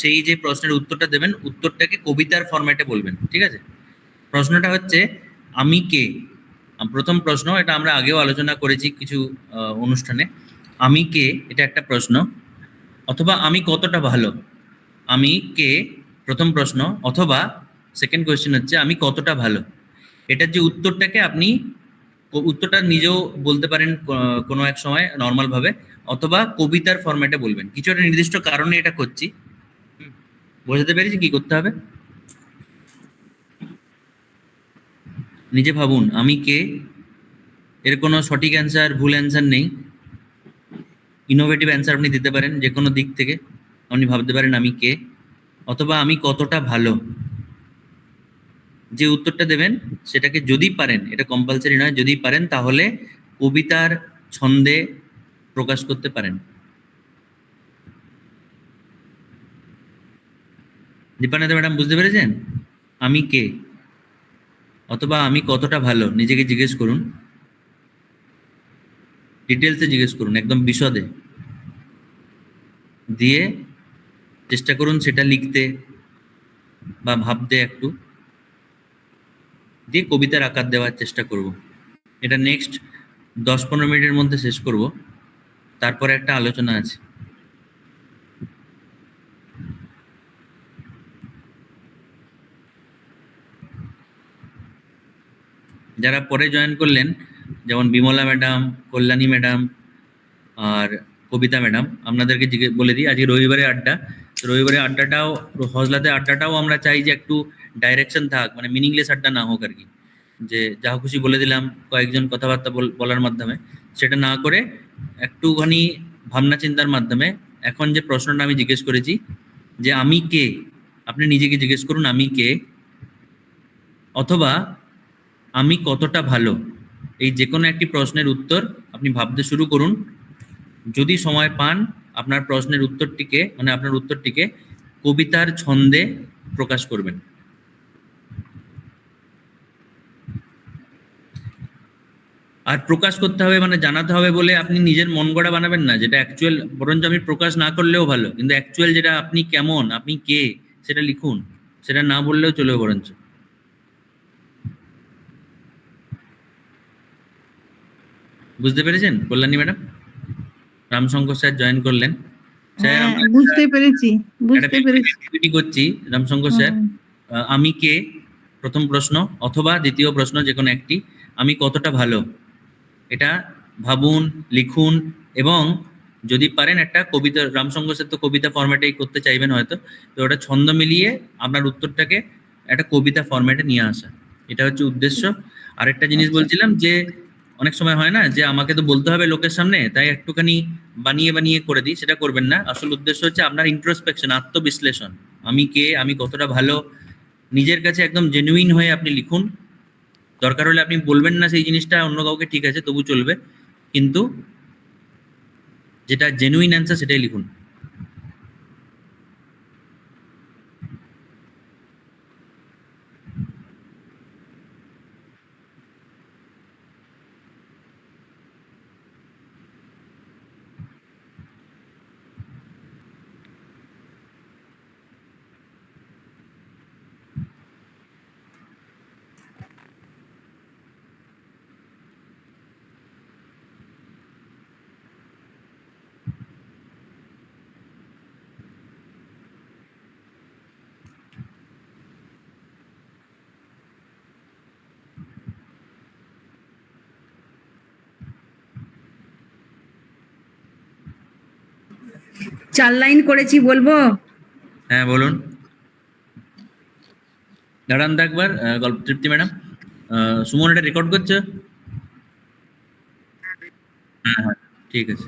সেই যে প্রশ্নের উত্তরটা দেবেন, উত্তরটাকে কবিতার ফরম্যাটে বলবেন, ঠিক আছে? প্রশ্নটা হচ্ছে, আমি কে? প্রথম প্রশ্ন, এটা আমরা আগেও আলোচনা করেছি কিছু অনুষ্ঠানে। আমি কে? এটা একটা প্রশ্ন। অথবা, আমি কতটা ভালো? আমি কে? প্রথম প্রশ্ন। অথবা সেকেন্ড কোয়েশ্চেন হচ্ছে, আমি কতটা ভালো? এটার যে উত্তরটাকে আপনি উত্তরটা নিজেও বলতে পারেন কোনো এক সময় নর্মালভাবে অথবা, কবিতার ফরম্যাটে বলবেন। কিছু একটা নির্দিষ্ট কারণে এটা করছি। বোঝাতে পেরেছি, কি করতে হবে? নিজে ভাবুন, আমি কে? এর কোনো সঠিক অ্যান্সার ভুল অ্যান্সার নেই। ইনোভেটিভ অ্যান্সার আপনি দিতে পারেন, যে কোনো দিক থেকে। আপনি ভাবতে পারেন, আমি কে? অথবা আমি কতটা ভালো? যে উত্তরটা দেবেন, সেটাকে যদি পারেন, এটা কম্পালসারি নয়, যদি পারেন, তাহলে কবিতার ছন্দে প্রকাশ করতে পারেন। দীপানাথ ম্যাডাম, বুঝতে পেরেছেন? আমি কে? অথবা আমি কতটা ভালো? নিজেকে জিজ্ঞেস করুন। ডিটেলসে জিজ্ঞেস করুন, একদম বিশদে। দিয়ে চেষ্টা করুন সেটা লিখতে বা ভাবতে একটু। দিয়ে কবিতার আকার দেওয়ার চেষ্টা করব। এটা নেক্সট দশ পনেরো মিনিটের মধ্যে শেষ করব। তারপরে একটা আলোচনা আছে। যারা পরে জয়েন করলেন, যেমন বিমলা ম্যাডাম কল্যাণী ম্যাডাম আর কবিতা ম্যাডাম আপনাদেরকে বলে দিই, আজকে রবিবারে আড্ডা। রবিবারে আড্ডাটাও হজলাতে আড্ডাটাও আমরা চাই যে একটু ডাইরেকশন থাক মানে মিনিংলেস আড্ডা না হোক আর কি। যে যা খুশি বলে দিলাম, কয়েকজন কথাবার্তা বলার মাধ্যমে। সেটা না করে একটুখানি ভাবনা চিন্তার মাধ্যমে এখন যে প্রশ্নটা আমি জিজ্ঞেস করেছি, যে আমি কে? আপনি নিজেকে জিজ্ঞেস করুন, আমি কে? অথবা আমি কতটা ভালো? এই যে কোনো একটি প্রশ্নের উত্তর আপনি ভাবতে শুরু করুন। যদি সময় পান, আপনার প্রশ্নের উত্তরটিকে মানে আপনার উত্তরটিকে কবিতার ছন্দে প্রকাশ করবেন। আর প্রকাশ করতে হবে মানে জানাতে হবে বলে আপনি নিজের মন গড়া বানাবেন না, যেটা অ্যাকচুয়াল বরঞ্চ আমি প্রকাশ না করলেও ভালো। কিন্তু অ্যাকচুয়াল যেটা আপনি কেমন, আপনি কে, সেটা লিখুন। সেটা না বললেও চলবে বরঞ্চ। বুঝতে পেরেছেন? Kalyani madam? Ramshankar sir join করলেন। স্যার হ্যাঁ বুঝতে পেরেছি বুঝতে পেরেছি। করছি রামশঙ্কর স্যার। আমি কে? প্রথম প্রশ্ন অথবা দ্বিতীয় প্রশ্ন যে কোনো একটি। আমি কতটা ভালো? এটা ভাবুন লিখুন এবং যদি পারেন একটা কবিতা রামশঙ্কর স্যার তো কবিতা ফরম্যাটেই করতে চাইবেন হয়তো তো ওটা ছন্দ মিলিয়ে আপনার উত্তরটাকে একটা কবিতা ফরম্যাটে নিয়ে আসা। এটা হচ্ছে উদ্দেশ্য। আরেকটা জিনিস আচ্ছা। বলছিলাম যে অনেক সময় হয় না যে আমাকে তো বলতে হবে লোকের সামনে, তাই একটুখানি বানিয়ে বানিয়ে করে দিই, সেটা করবেন না। আসল উদ্দেশ্য হচ্ছে আপনার ইন্ট্রোস্পেকশন আত্মবিশ্লেষণ। আমি কে, আমি কতটা ভালো, নিজের কাছে একদম জেনুইন হয়ে আপনি লিখুন। দরকার হলে আপনি বলবেন না সেই জিনিসটা, অন্য কাউকে ঠিক আছে তবু চলবে। কিন্তু যেটা জেনুইন অ্যান্সার সেটাই লিখুন। চার লাইন করেছি বলব? হ্যাঁ বলুন। দাঁড়ান তো একবার গল্প তৃপ্তি ম্যাডাম। সুমন এটা রেকর্ড করছে? হ্যাঁ হ্যাঁ ঠিক আছে।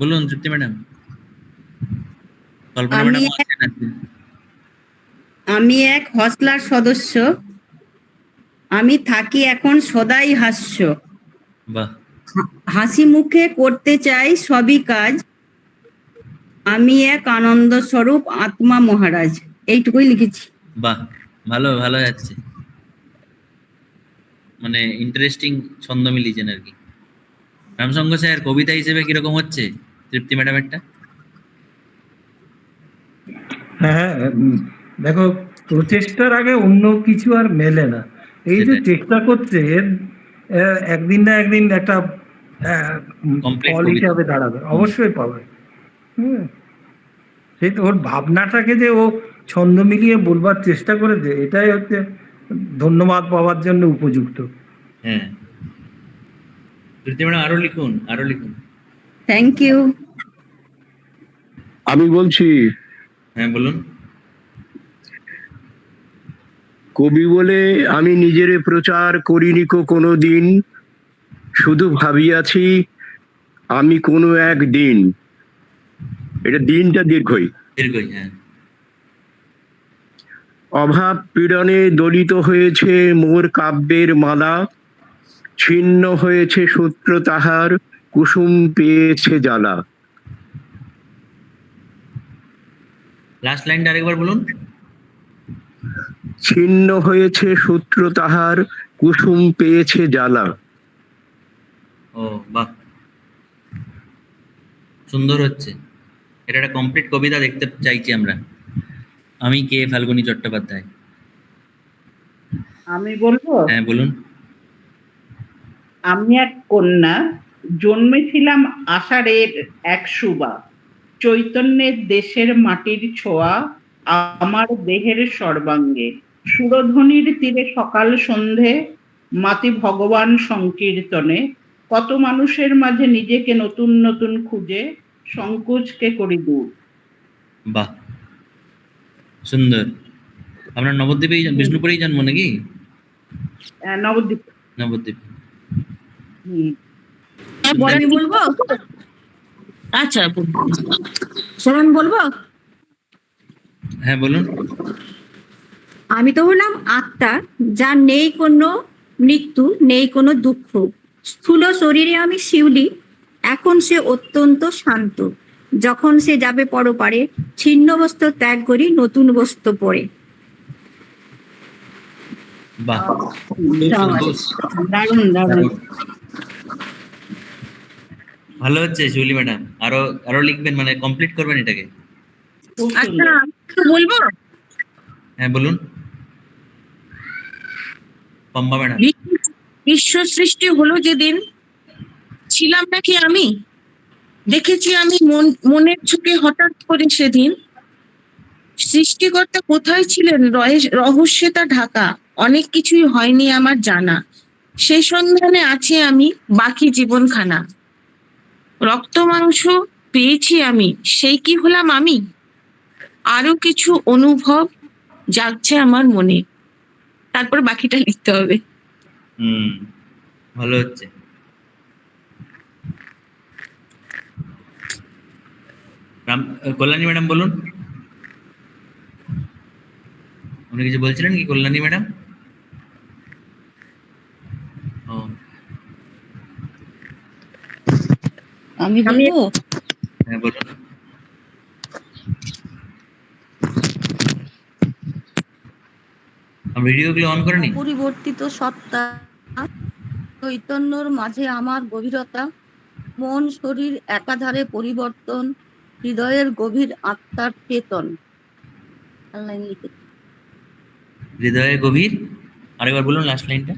বলুন তৃপ্তি ম্যাডাম। কল্পনা আমি ম্যাডাম এক- আমি এক হসলার সদস্য। আমি থাকি এখন সদাই হাস্য। বাহ। হাসি মুখে করতে চাই সবই কাজ। আমি এক আনন্দ স্বরূপ আত্মা মহারাজ। এইটুকুই লিখেছি। বাহ ভালো ভালো যাচ্ছে। মানে ইন্টারেস্টিং ছন্দ মিলিয়েছেন আর কি। রামসঙ্গ স্যার কবিতা হিসেবে কীরকম হচ্ছে তৃপ্তি ম্যাডামেরটা? হ্যাঁ দেখো প্রচেষ্টার আগে অন্য কিছু আর মেলে না। এই যে চেষ্টা করছে এর একদিন না একদিন একটা ফল হিসাবে দাঁড়াবে। অবশ্যই পাবে। হুম। সেই তো ওর ভাবনাটাকে যে ও ছন্দ মিলিয়ে বলবার চেষ্টা করেছে এটাই হচ্ছে ধন্যবাদ পাওয়ার জন্য উপযুক্ত। হ্যাঁ। আরও লিখুন আরও লিখুন। থ্যাংক ইউ আমি বলছি হ্যাঁ বলুন। কবি বলে আমি নিজের প্রচার করিনি কো কোনো দিন। শুধু ভাবিয়াছি আমি কোনো এক দিন। এটা দিনটা দীর্ঘই। দীর্ঘই হ্যাঁ। অভাব পীড়নে দলিত হয়েছে মোর কাব্যের মালা। ছিন্ন হয়েছে সূত্র তাহার কুসুম পেয়েছে জ্বালা। লাস্ট লাইনটা আরেকবার বলুন। ছিন্ন হয়েছে সূত্র তাহার কুসুম পেয়েছে জ্বালা। ও বাহ। সুন্দর হচ্ছে। এটা একটা কমপ্লিট কবিতা দেখতে চাইছি আমরা। আমি কে? ফাল্গুনী চট্টোপাধ্যায়। আমি বলব? হ্যাঁ বলুন। আমি এক কন্যা জন্মেছিলাম আষাঢ়ের এক সুবা। চৈতন্যের দেশের মাটির ছোঁয়া আমার দেহের সর্বাঙ্গে। সুরধ্বনির তীরে সকাল সন্ধে মাতি ভগবান সংকীর্তনে। কত মানুষের মাঝে নিজেকে নতুন নতুন খুঁজে সংকোচকে করি দূর। বাহ সুন্দর। আপনার নবদ্বীপেই বিষ্ণুপুরেই জন্ম নাকি? আহ, নবদ্বীপ। নবদ্বীপ। বলব? আচ্ছা বলব? হ্যাঁ বলুন। আমি তো হলাম আত্মা যার নেই কোনো মৃত্যু নেই কোনো দুঃখ। স্থূল শরীরে আমি শিউলি এখন সে অত্যন্ত শান্ত। যখন সে যাবে পরপারে ছিন্ন বস্ত্র ত্যাগ করি নতুন বস্ত্র পরে। দারুণ দারুণ। ভালো হচ্ছে শিউলি ম্যাডাম। আরও আরও লিখবেন মানে কমপ্লিট করবেন এটাকে? আচ্ছা আমি বলব? হ্যাঁ বলুন। বিশ্ব- সৃষ্টি হলো যেদিন ছিলাম নাকি আমি? দেখেছি আমি মন, মনের ঝুঁকে হঠাৎ করে সেদিন। সৃষ্টিকর্তা কোথায় ছিলেন? রহে- রহস্যে তা ঢাকা। অনেক কিছুই হয়নি আমার জানা। সেই সন্ধানে আছি আমি, বাকি জীবনখানা। রক্ত মাংস পেয়েছি আমি, সেই কি হলাম আমি? আরও কিছু অনুভব জাগছে আমার মনে। তারপর বাকিটা লিখতে হবে। হুম ভালো হচ্ছে। রাম কল্যাণী ম্যাডাম বলুন। উনি কিছু বলছিলেন কি কল্যাণী ম্যাডাম? ও। আমি বলব? হ্যাঁ বলুন। ভিডিওগুলো অন করেনি? পরিবর্তিত সত্তা চৈতন্যর মাঝে আমার গভীরতা মন শরীর একাধারে পরিবর্তন হৃদয়ের গভীর আত্মার চেতন। লাইন লিখে হৃদয়ে গভীর আরেকবার বলুন লাস্ট লাইনটা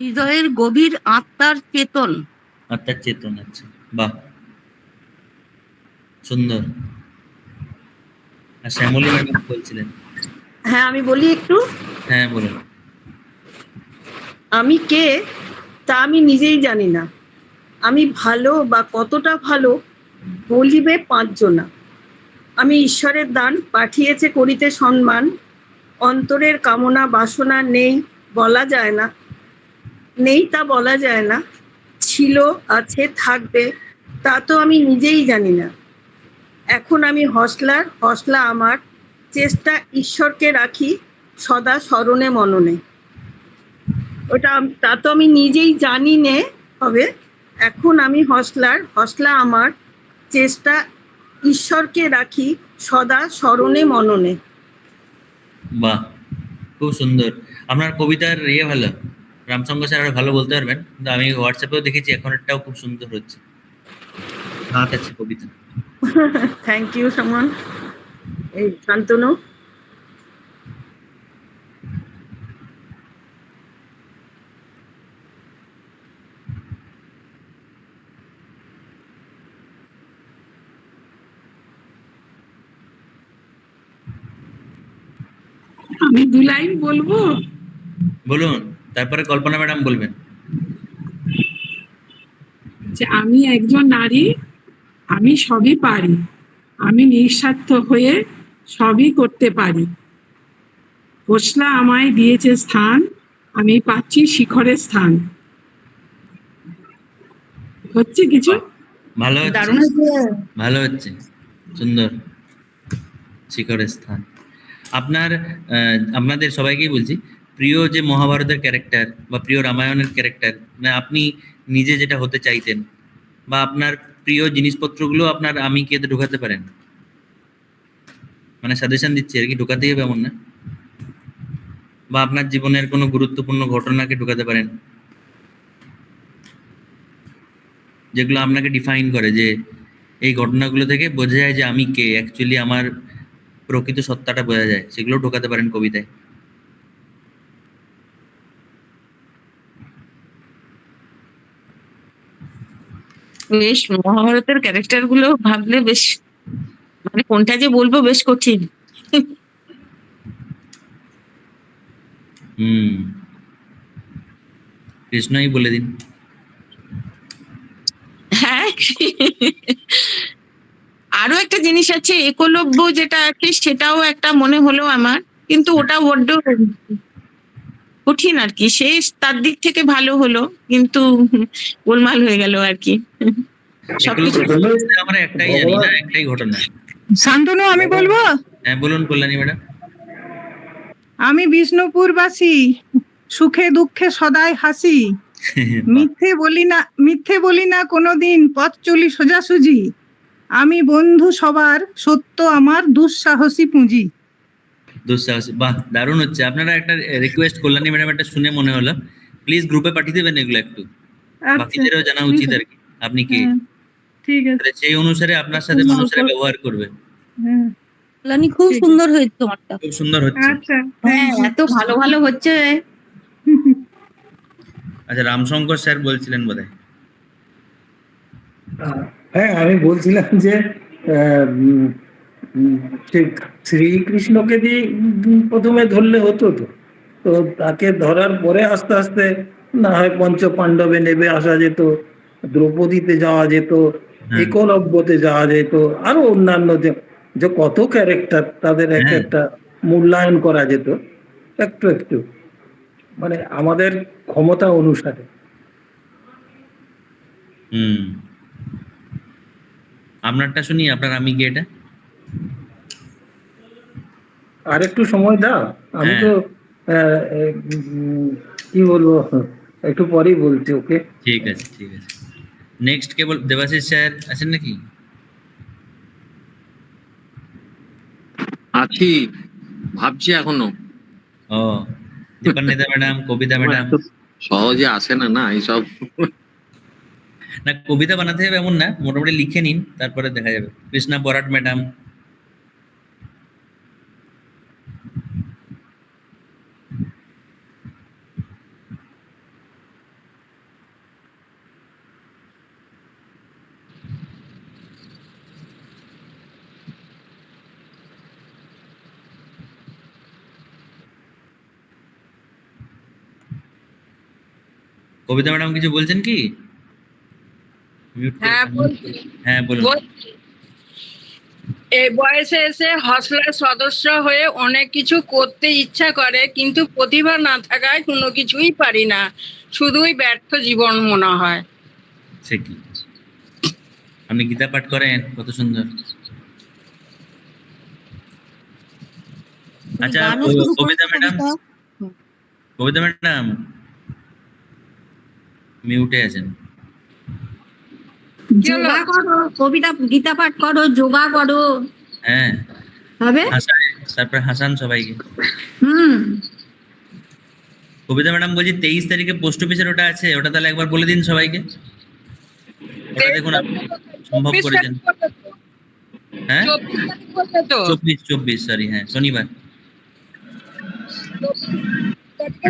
হৃদয়ের গভীর আত্মার চেতন। আত্মার চেতন আচ্ছা বাহ। সুন্দর। আর শ্যামলী ম্যাডাম বলছিলেন। হ্যাঁ আমি বলি একটু? হ্যাঁ বলুন। আমি কে তা আমি নিজেই জানি না। আমি ভালো বা কতটা ভালো বলিবে পাঁচজনা। আমি ঈশ্বরের দান পাঠিয়েছে করিতে সম্মান। অন্তরের কামনা বাসনা নেই বলা যায় না। নেই তা বলা যায় না। ছিল আছে থাকবে তা তো আমি নিজেই জানি না। এখন আমি হসলার হসলা আমার চেষ্টা ঈশ্বরকে রাখি সদা স্মরণে মননে। ওটা তা তো আমি নিজেই জানি নে হবে এখন আমি হসলার হসলা আমার। চেষ্টা ঈশ্বরকে রাখি সদা স্মরণে মননে। বাহ খুব সুন্দর। আপনার কবিতার ইয়ে ভালো। রামসঙ্গ স্যার আরও ভালো বলতে পারবেন। কিন্তু আমি হোয়াটসঅ্যাপেও দেখেছি এখন একটাও খুব সুন্দর হচ্ছে। হাত আছে কবিতা থ্যাংক ইউ সুমন। এই শান্তনু। আমি দু লাইন বলব? বলুন তারপরে কল্পনা ম্যাডাম বলবেন। যে আমি একজন নারী আমি সবই পারি। আমি নিঃস্বার্থ হয়ে সবই করতে পারি। হোসলা আমায় দিয়েছে স্থান আমি পাচ্ছি শিখরের স্থান। হচ্ছে কিছু? ভালো হচ্ছে। ভালো হচ্ছে। সুন্দর। শিখরের স্থান। আপনার আহ, আপনাদের সবাইকেই বলছি প্রিয় যে মহাভারতের ক্যারেক্টার বা প্রিয় রামায়ণের ক্যারেক্টার মানে আপনি নিজে যেটা হতে চাইতেন বা আপনার প্রিয় জিনিসপত্রগুলো আপনার আমি কে ঢোকাতে পারেন। মানে সাজেশন দিচ্ছি আর কি ঢোকাতেই হবে এমন না। বা আপনার জীবনের কোনো গুরুত্বপূর্ণ ঘটনাকে ঢোকাতে পারেন। যেগুলো আপনাকে ডিফাইন করে যে, এই ঘটনাগুলো থেকে বোঝা যায় যে আমি কে অ্যাকচুয়ালি আমার প্রকৃত সত্তাটা বোঝা যায়। সেগুলো ঢোকাতে পারেন কবিতায়। বেশ, মহাভারতের ক্যারেক্টারগুলো ভাবলে বেশ মানে কোনটা যে বলব বেশ কঠিন। হুম। কৃষ্ণই বলে দিন। হ্যাঁ। আরও একটা জিনিস আছে একলব্য যেটা আছে সেটাও একটা মনে হলো আমার কিন্তু ওটা বড্ড কঠিন আর কি। সে তার দিক থেকে ভালো হলো কিন্তু গোলমাল হয়ে গেল আর কি। সবকিছু আমরা একটাই জানি না একটাই ঘটনা। শান্তনু আমি বলব? হ্যাঁ বলুন কল্যাণী ম্যাডাম। আমি বিষ্ণুপুরবাসী সুখে দুঃখে সদাই হাসি। মিথ্যে বলি না মিথ্যে বলি না কোনোদিন পথ চলি সোজাসুজি। আমি বন্ধু সবার সত্য আমার দুঃসাহসী পুঁজি। দুঃসাহসী বাহ দারুণ হচ্ছে। আপনারা একটা রিকোয়েস্ট কল্যাণী ম্যাডাম একটা শুনে মনে হলো। প্লিজ গ্রুপে পাঠিয়ে দেবেন এগুলো একটু। আচ্ছা। বাকিদেরও জানা উচিত আর কি। আপনি কে? হ্যাঁ, ঠিক আছে। সেই অনুসারে আপনার সাথে মানুষেরা ব্যবহার করবে। হ্যাঁ, খুব সুন্দর হয়েছে তোমারটা। খুব সুন্দর হচ্ছে। আচ্ছা হ্যাঁ এত ভালো ভালো হচ্ছে। আচ্ছা রামশঙ্কর স্যার বলছিলেন বোধহয়। হ্যাঁ আমি বলছিলাম যে শ্রীকৃষ্ণকে দিয়ে প্রথমে ধরলে হতো তো তো তাকে ধরার পরে আস্তে আস্তে না হয় পঞ্চ পাণ্ডবে নেবে আসা যেত দ্রৌপদীতে যাওয়া যেত। একলব্যতে যাওয়া যেত আরও অন্যান্য যে যে কত ক্যারেক্টার তাদের এক হ্যাঁ। একটা মূল্যায়ন করা যেত। একটু একটু। মানে আমাদের ক্ষমতা অনুসারে। হুম। আপনারটা শুনি আপনার আমি কে এটা? আর একটু সময় দাও। আমি হ্যাঁ। তো কি বলব? একটু পরেই বলছি ওকে? ঠিক আছে ঠিক আছে। নেক্সট কেবল দেবাশিস স্যার আছেন নাকি? আছি ভাবছি এখনও। ও দীপান্বিতা ম্যাডাম কবিতা ম্যাডাম। সহজে আসে না না এইসব। না কবিতা বানাতে হবে এমন না মোটামুটি লিখে নিন তারপরে দেখা যাবে। কৃষ্ণা বরাট ম্যাডাম। কবিতা ম্যাডাম কিছু বলছেন কি? হ্যাঁ বলছি। হ্যাঁ বলুন। এই বয়সে এসে হসলার সদস্য হয়ে অনেক কিছু করতে ইচ্ছা করে কিন্তু প্রতিভা না থাকায় কোনো কিছুই পারি না। শুধুই ব্যর্থ জীবন মনে হয়। সে কি? আপনি গীতা পাঠ করেন কত সুন্দর। আচ্ছা কবিতা। ম্যাডাম? কবিতা ম্যাডাম মিউটে আছেন। যোগা করো কবিতা গীতা পাঠ করো যোগা করো। হ্যাঁ। হবে? তারপর হাসান সবাইকে। হুম। কবিতা ম্যাডাম বলছি তেইশ তারিখে পোস্ট অফিসের ওটা আছে ওটা তাহলে একবার বলে দিন সবাইকে। ওটা দেখুন আপনি সম্ভব করেছেন? হ্যাঁ? চব্বিশ চব্বিশ সরি হ্যাঁ শনিবার।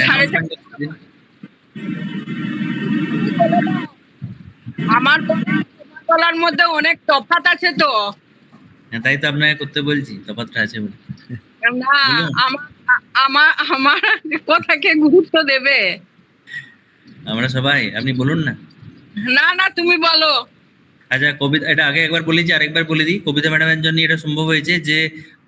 সাড়ে আমার বলার মধ্যে অনেক আছে তো। হ্যাঁ তাই তো আপনাকে করতে বলছি আছে বলে না আমার আমার কথাকে গুরুত্ব দেবে। আমরা সবাই আপনি বলুন না। না না তুমি বলো। আচ্ছা কবিতা এটা আগে একবার বলেছি আরেকবার বলে দিই কবিতা ম্যাডামের জন্য এটা সম্ভব হয়েছে যে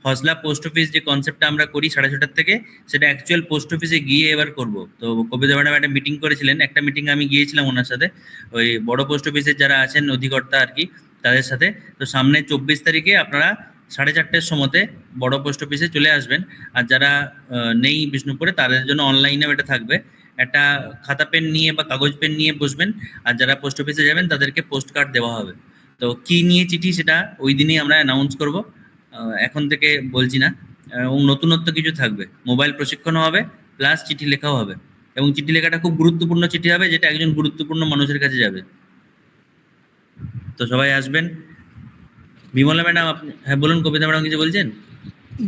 হজলা পোস্ট অফিস যে কনসেপ্টটা আমরা করি সাড়ে ছটার থেকে, সেটা অ্যাকচুয়াল পোস্ট অফিসে গিয়ে এবার করব। তো কবিতা ম্যাডাম একটা মিটিং করেছিলেন, একটা মিটিং আমি গিয়েছিলাম ওনার সাথে। ওই বড় পোস্ট অফিসের যারা আছেন, অধিকর্তা আর কি, তাদের সাথে। তো সামনে চব্বিশ তারিখে আপনারা সাড়ে চারটের সময়তে বড় পোস্ট অফিসে চলে আসবেন। আর যারা নেই বিষ্ণুপুরে, তাদের জন্য অনলাইনেও এটা থাকবে। একটা খাতা পেন নিয়ে বা কাগজ পেন নিয়ে বসবেন। আর যারা পোস্ট অফিসে যাবেন, তাদেরকে পোস্ট কার্ড দেওয়া হবে। তো কি নিয়ে চিঠি সেটা ওই দিনই আমরা অ্যানাউন্স করব। এখন থেকে বলছি না। এবং নতুনত্ব কিছু থাকবে। মোবাইল প্রশিক্ষণও হবে প্লাস চিঠি লেখাও হবে। এবং চিঠি লেখাটা খুব গুরুত্বপূর্ণ চিঠি হবে যেটা একজন গুরুত্বপূর্ণ মানুষের কাছে যাবে। তো সবাই আসবেন। বিমলা ম্যাডাম আপনি হ্যাঁ বলুন কবিতা ম্যাডাম কিছু বলছেন?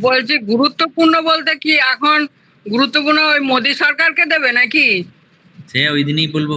বলছি গুরুত্বপূর্ণ বলতে কি এখন গুরুত্বপূর্ণ ওই মোদী সরকারকে দেবে নাকি? সে ওই দিনই বলব।